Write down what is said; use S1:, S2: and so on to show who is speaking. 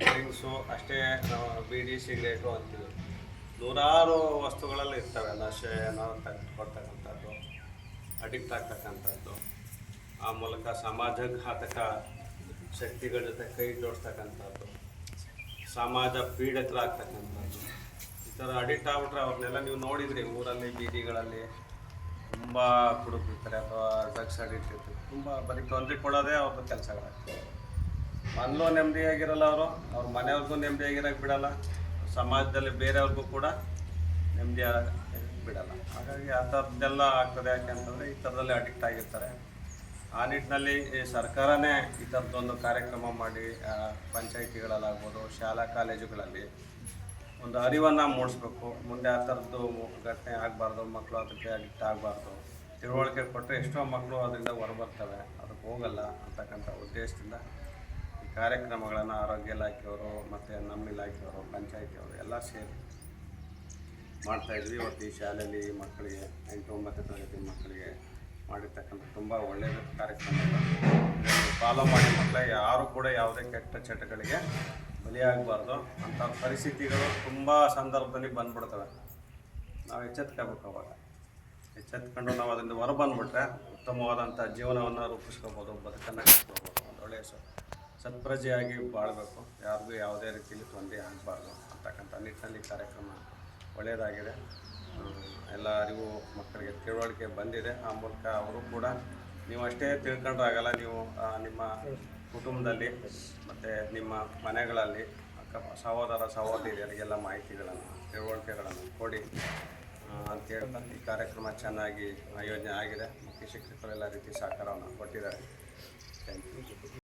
S1: Drinks ಅಷ್ಟೇ ನಾವು ಬೀಡಿ cigarette ಅಂತೀವಿ ನೂರಾರು ವಸ್ತುಗಳಲ್ಲಿ ಇರ್ತವೆ ನಶೆ ನಾವು ಕೊಡ್ತಕ್ಕಂಥದ್ದು ಅಡಿಕ್ಟ್ ಆಗ್ತಕ್ಕಂಥದ್ದು. ಆ ಮೂಲಕ ಸಮಾಜ ಘಾತಕ ಶಕ್ತಿಗಳ ಜೊತೆ ಕೈ ಜೋಡಿಸ್ತಕ್ಕಂಥದ್ದು. ಸಮಾಜ ಪೀಡಿತರಾಗ್ತಕ್ಕಂಥದ್ದು. ಈ ಥರ ಅಡಿಕ್ಟ್ ಆಗ್ಬಿಟ್ರೆ ಅವ್ರನ್ನೆಲ್ಲ ನೀವು ನೋಡಿದ್ರಿ, ಊರಲ್ಲಿ, ಬೀದಿಗಳಲ್ಲಿ ತುಂಬ ಕುಡುಕಿರ್ತಾರೆ ಅಥವಾ ಡ್ರಗ್ಸ್ ಅಡಿಕ್ಟ್ ಇರ್ತಾರೆ. ತುಂಬ ಬರೀ ತೊಂದರೆ ಕೊಡೋದೇ ಅವ್ರದ್ದು ಕೆಲಸಗಳಾಗ್ತವೆ ಮನಲೂ ನೆಮ್ಮದಿಯಾಗಿರಲ್ಲ ಅವರು. ಅವ್ರ ಮನೆಯವ್ರಿಗೂ ನೆಮ್ಮದಿಯಾಗಿರಕ್ಕೆ ಬಿಡಲ್ಲ. ಸಮಾಜದಲ್ಲಿ ಬೇರೆಯವ್ರಿಗೂ ಕೂಡ ನೆಮ್ಮದಿ ಬಿಡಲ್ಲ. ಹಾಗಾಗಿ ಆ ಥರದ್ದೆಲ್ಲ ಆಗ್ತದೆ. ಯಾಕೆ ಅಂತಂದರೆ ಈ ಥರದಲ್ಲಿ ಅಡಿಕ್ಟ್ ಆಗಿರ್ತಾರೆ. ಆ ನಿಟ್ಟಿನಲ್ಲಿ ಈ ಸರ್ಕಾರನೇ ಈ ಥರದ್ದೊಂದು ಕಾರ್ಯಕ್ರಮ ಮಾಡಿ ಪಂಚಾಯಿತಿಗಳಲ್ಲಾಗ್ಬೋದು, ಶಾಲಾ ಕಾಲೇಜುಗಳಲ್ಲಿ ಒಂದು ಅರಿವನ್ನು ಮೂಡಿಸ್ಬೇಕು. ಮುಂದೆ ಆ ಥರದ್ದು ಘಟನೆ ಆಗಬಾರ್ದು ಮಕ್ಕಳು ಅದಕ್ಕೆ ಅಡಿಕ್ಟ್ ಆಗಬಾರ್ದು. ತಿಳುವಳಿಕೆ ಕೊಟ್ಟರೆ ಎಷ್ಟೋ ಮಕ್ಕಳು ಅದರಿಂದ ಹೊರಬರ್ತವೆ. ಅದಕ್ಕೆ ಹೋಗಲ್ಲ ಅಂತಕ್ಕಂಥ ಉದ್ದೇಶದಿಂದ ಕಾರ್ಯಕ್ರಮಗಳನ್ನು ಆರೋಗ್ಯ ಇಲಾಖೆಯವರು ಮತ್ತು ನಮ್ಮ ಇಲಾಖೆಯವರು, ಪಂಚಾಯತಿಯವರು ಎಲ್ಲ ಸೇರಿ ಮಾಡ್ತಾ ಇದ್ವಿ. ಇವತ್ತು ಈ ಶಾಲೆಯಲ್ಲಿ ಮಕ್ಕಳಿಗೆ ಎಂಟು ಒಂಬತ್ತು ತರಗತಿ ಮಕ್ಕಳಿಗೆ ಮಾಡಿರ್ತಕ್ಕಂಥ ತುಂಬ ಒಳ್ಳೆಯದ ಕಾರ್ಯಕ್ರಮ ಫಾಲೋ ಮಾಡಿ ಮಕ್ಕಳ, ಯಾರು ಕೂಡ ಯಾವುದೇ ಕೆಟ್ಟ ಚಟಗಳಿಗೆ ಬಲಿಯಾಗಬಾರ್ದು. ಅಂಥ ಪರಿಸ್ಥಿತಿಗಳು ತುಂಬ ಸಂದರ್ಭದಲ್ಲಿ ಬಂದ್ಬಿಡ್ತವೆ. ನಾವು ಎಚ್ಚೆತ್ಕೋಬೇಕು ಅವಾಗ. ಎಚ್ಚೆತ್ಕೊಂಡು ನಾವು ಅದರಿಂದ ಹೊರ ಬಂದುಬಿಟ್ರೆ ಉತ್ತಮವಾದಂಥ ಜೀವನವನ್ನು ರೂಪಿಸ್ಕೋಬೋದು, ಬದುಕನ್ನು ಕಟ್ಕೋಬೋದು. ಒಂದು ಒಳ್ಳೆಯ ಸತ್ಪ್ರಜೆಯಾಗಿ ಬಾಳಬೇಕು. ಯಾರಿಗೂ ಯಾವುದೇ ರೀತಿಯಲ್ಲಿ ತೊಂದರೆ ಆಗಬಾರ್ದು ಅಂತಕ್ಕಂಥ ನಿಟ್ಟಿನಲ್ಲಿ ಕಾರ್ಯಕ್ರಮ ಒಳ್ಳೆಯದಾಗಿದೆ. ಎಲ್ಲ ಅರಿವು ಮಕ್ಕಳಿಗೆ ತಿಳುವಳಿಕೆ ಬಂದಿದೆ. ಆ ಮೂಲಕ ಅವರು ಕೂಡ ನೀವು ಅಷ್ಟೇ ತಿಳ್ಕೊಂಡ್ರಾಗಲ್ಲ ನೀವು ನಿಮ್ಮ ಕುಟುಂಬದಲ್ಲಿ ಮತ್ತು ನಿಮ್ಮ ಮನೆಗಳಲ್ಲಿ ಅಕ್ಕ ಸಹೋದರ ಸಹೋದರಿಯರಿಗೆಲ್ಲ ಮಾಹಿತಿಗಳನ್ನು ತಿಳುವಳಿಕೆಗಳನ್ನು ಕೊಡಿ ಆ, ಅಂತ ಹೇಳ್ತಾ ಈ ಕಾರ್ಯಕ್ರಮ ಚೆನ್ನಾಗಿ ಆಯೋಜನೆ ಆಗಿದೆ. ಮುಖ್ಯ ಶಿಕ್ಷಕರು ಎಲ್ಲ ರೀತಿ ಸಹಕಾರವನ್ನು ಕೊಟ್ಟಿದ್ದಾರೆ. Thank you